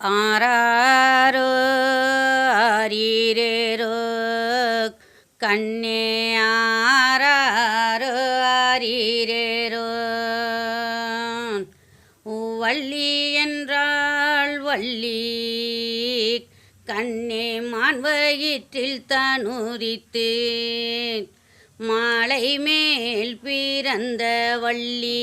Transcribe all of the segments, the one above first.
ஆராரோ அரீரேரோ கண்ணே ஆராரோ அரீரேரோ வள்ளி என்றாள் வள்ளி கண்ணே மான்வயிற்றில் தனுரித்து மாலை மேல் பிறந்த வள்ளி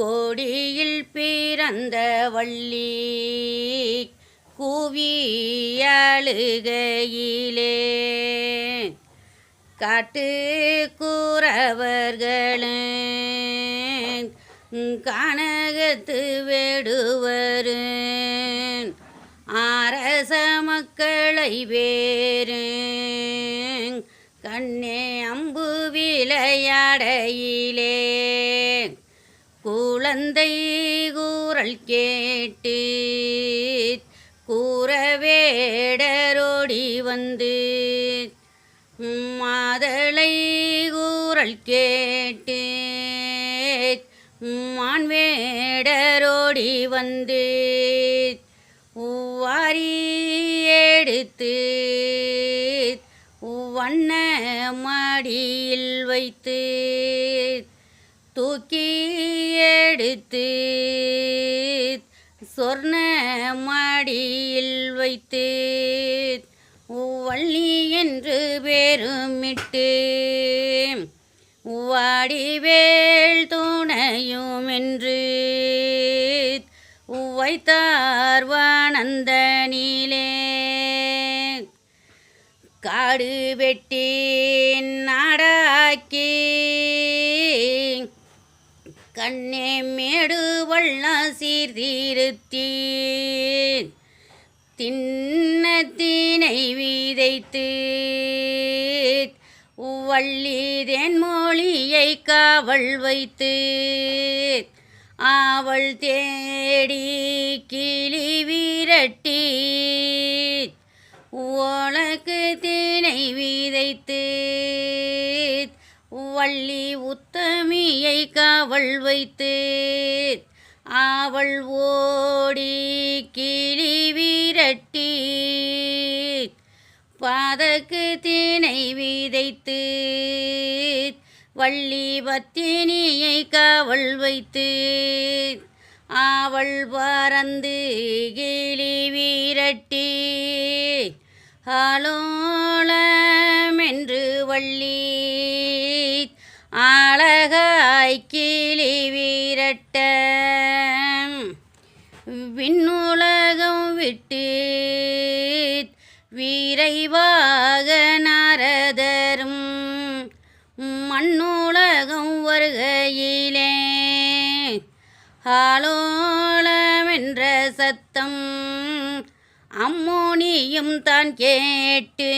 கோடியில் பிறந்த வள்ளி குவியழுகையிலே. காட்டு கூறவர்களே கனகத்து வேடுவரு அரச மக்களை வேறு கண்ணே அம்பு விளையாடையிலே. குழந்தை கூறல் கேட்டு கூறவேடரோடி வந்து மாதளை கூறல் கேட்டு மான் வேடரோடி வந்து வாரி எடுத்து வண்ண மடியில் வைத்து எடுத்து சொர்ண மடியில் வைத்து வள்ளி என்று பேருமிட்டு வாடிவேள் துணையும் என்று உவைத்தார்வானந்த நீலே காடு வெட்டி கண்ணே மேடு வள்ளம் சீர்திருத்தி தின்னத்தினை விதைத்து வள்ளிதேன் மொழியை காவல் வைத்து அவள் தேடி கிளி விரட்டி உனக்கு தினை விதைத்து வள்ளி உத் உத்தமியை காவல் வைத்து ஆவள் ஓடி கிளி விரட்டி பாதக்கு தினை விதைத்து வள்ளி பத்தினியை காவல் வைத்து ஆவள் பறந்து கிளி விரட்டி ஆலோளமென்று வள்ளி அழகாய் கிளி வீரட்ட. விண்ணுலகம் விட்டு வீரைவாக நரதரும். மண்ணுலகம் வருகையிலே ஆலோளம் சத்தம் அம்மோனியும் தான் கேட்டு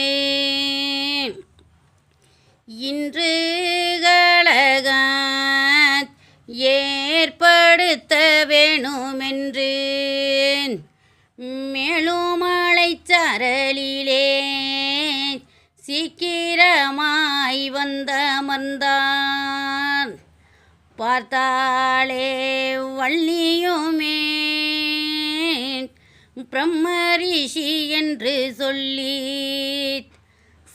இன்று உலகாத் ஏற்படுத்த வேணுமென்று மேலுமலை சரலிலே சீக்கிரமாய் வந்தமர்ந்தான். பார்த்தாளே வள்ளியுமே பிரம்மரிஷி என்று சொல்லி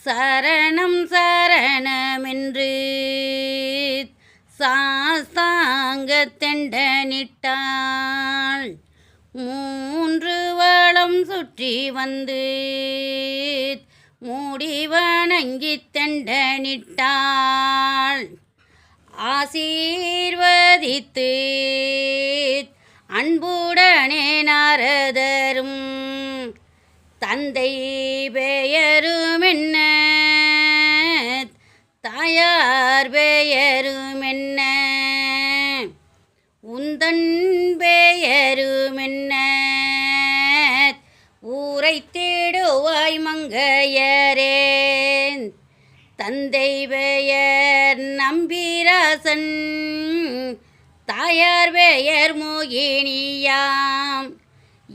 சரணம் சரணமென்று சாஸ்தாங்க தெண்டனிட்டாள் மூன்று வளம் சுற்றி வந்து மூடி வணங்கி தெண்டனிட்டாள். ஆசீர்வதித்து அன்புடனே நாரதரும் தந்தை பெயரும் என்ன தாயார் பெயரும் தங்கையரேன். தந்தை பெயர் நம்பிராசன். தாயார் பெயர் மோகினியாம்.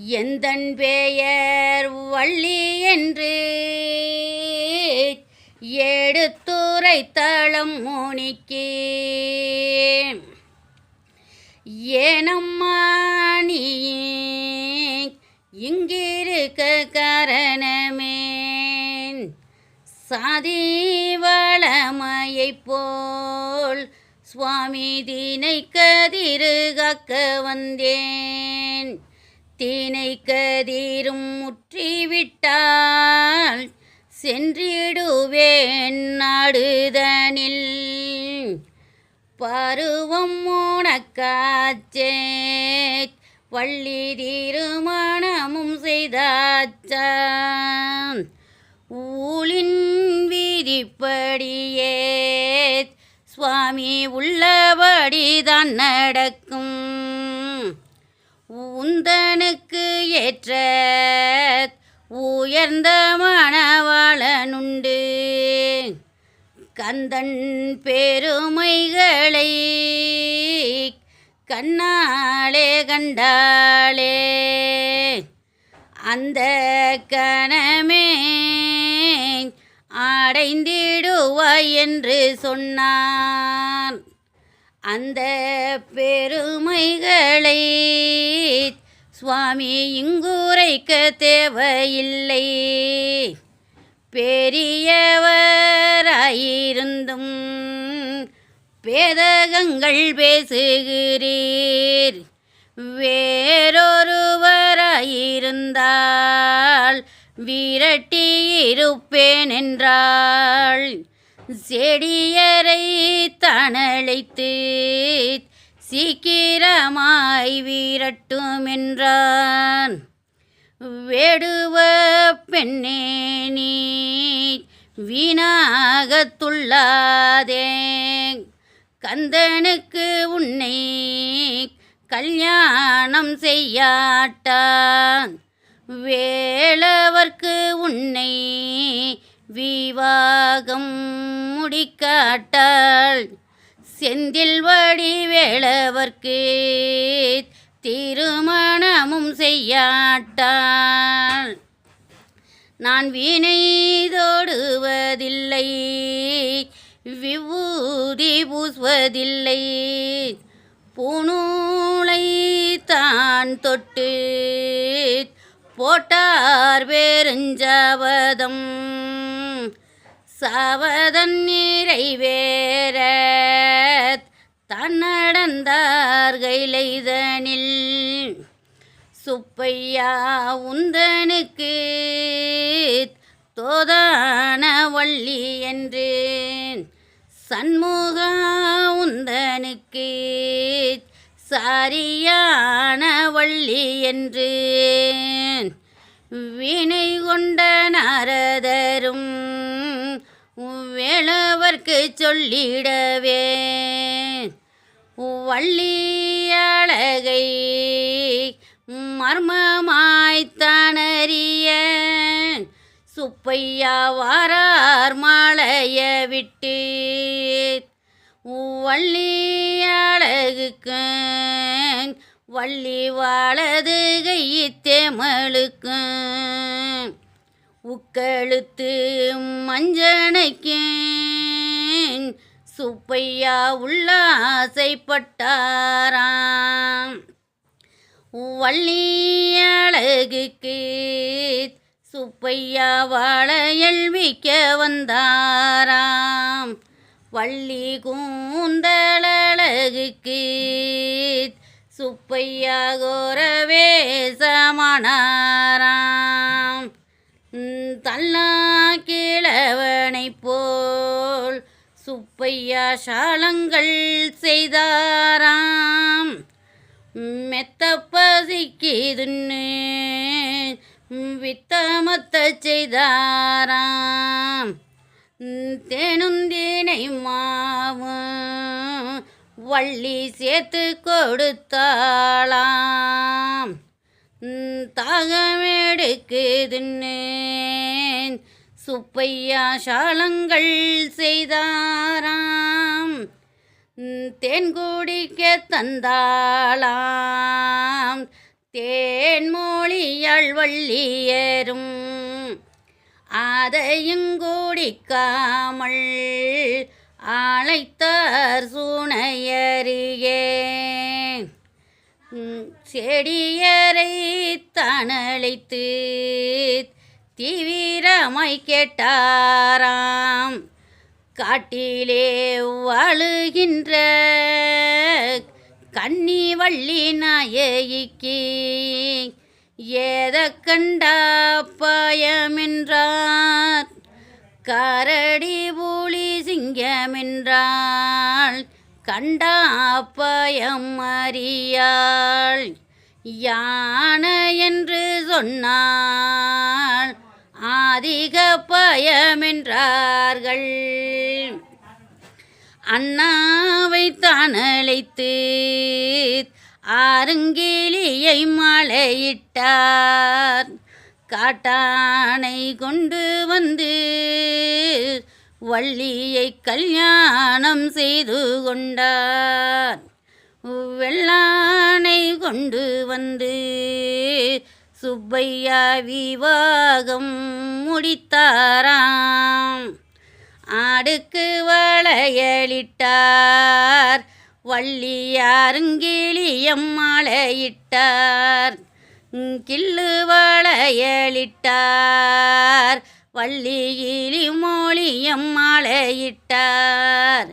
எந்தன் பெயர் வள்ளி என்று? எடுத்துரை தளம் மோனிக்கு ஏனம்மா நீ? இங்கே சாதி வளமையைப் போல் சுவாமி தீனை கதிரு காக்க வந்தேன். தீனை கதிரும் முற்றிவிட்டால் சென்றிடுவேன் நாடுதனில். பருவம் உனக்காச்சே வள்ளி திருமணமும் செய்தாச்சான் ஊழின் விதிப்படியே சுவாமி உள்ளபடிதான் நடக்கும். உந்தனுக்கு ஏற்ற உயர்ந்த மணவாளனுண்டு. கந்தன் பெருமைகளை கண்ணாலே கண்டாளே. அந்த கணமே அடைந்திடுவாய் என்று சொன்னான். அந்த பெருமைகளை சுவாமி இங்குரைக்க தேவையில்லை. பெரியவராயிருந்தும் பேதகங்கள் பேசுகிறீர். வேறொருவராயிருந்தால் விரட்டியிருப்பேன் என்றாள் செடியரை தனழைத்து சீக்கிரமாய் வீரட்டும் என்றான் வேடுவ பெண்ணே நீ வீணாகத்துள்ளாதே கந்தனுக்கு உன்னை கல்யாணம் செய்யாட்டான். வேளவர்க்கு உன்னை விவாகம் முடிக்காட்டாள். செந்தில் வடி வேளவர்க்கு திருமணமும் செய்யாட்டாள். நான் வீணை தோடுவதில்லை விபூதி பூசுவதில்லை. பூநூலை தான் தொட்டு போட்டார் பெருஞ்சாவதம் சாவதன் நிறைவேற தான் நடந்தார் கைலைதனில். சுப்பையா உந்தனுக்கு தோதான வள்ளி என்று சண்முகா உந்தனுக்கு சாரியான வள்ளி என்று வினை கொண்ட நாரதரும் வேளவர்க்கு சொல்லிடவே. வள்ளியழகை மர்மமாய்த்தானறிய சுப்பையா வாரார் மாலைய விட்டு வள்ளியழகுக்கு வள்ளி வாழது கைத்தேமலுக்கு உக்கழுத்து மஞ்சனைக்கு சுப்பையா உள்ளாசைப்பட்டாராம். வள்ளி அழகுக்கு சுப்பையா வாழையல்விக்க வந்தாராம். வள்ளி கூந்தலழகுக்கு சுப்பையா கோரவே சமணாராம் தல்லா கிழவனை போல் சுப்பையா சாலங்கள் செய்தாராம். மெத்த பசிக்குதுன்னு வித்தமத்த செய்தாராம். தேனுந்தினை மாவும் வள்ளி சேர்த்து கொடுத்தாளாம். தாகமெடுக்குதுன்னு சுப்பையா சாலங்கள் செய்தாராம். தேன் குடிக்க தந்தாளாம். தேன்மொழியாள் வள்ளியரும் அதையும் குடிக்காமல் அழைத்தார் சூனையறியே செடியரை தனழைத்து தீவிரமாய் கேட்டாராம். காட்டிலே வாழுகின்ற கன்னி வள்ளி நாயகிக்கு ஏத கண்டா பயமென்றார். கரடி புலி சிங்கமென்றாள் கண்டாப்பயம் அறியாள். யானை என்று சொன்னாள் அதிக பயமென்றார்கள். அண்ணாவை தானழைத்து ஆருங்கிலியை மலையிட்டார். காட்டானை கொண்டு வந்து வள்ளியை கல்யாணம் செய்து கொண்டார். வெள்ளானை கொண்டு வந்து சுப்பையா விவாகம் முடித்தாராம். ஆடுக்கு வளையலிட்டார் வள்ளியாருங்கிளியம் மாலையிட்டார். கிள்ளு வளையலிட்டார். வள்ளியிலி மொழியம் மாலையிட்டார்.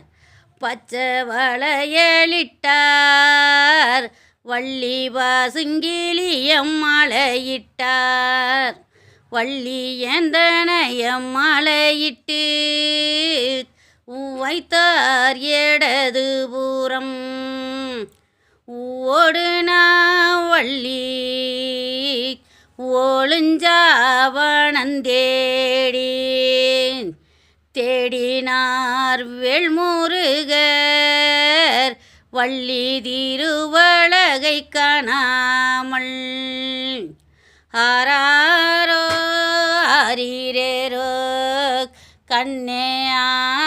பச்சை வளையலிட்டார். வள்ளி பாசுங்கிலியம் மாலையிட்டார். வள்ளி எந்தனையம் மாலையிட்டு வைத்தார் எடது பூரம். ஓடுனா வள்ளி ஒளிஞ்சாவணந்தேடி. தேடினார் வெள்முருகர் வள்ளி திருவழகை காணாமல். ஆராரோ ஆரீரோ கண்ணே ஆராரோ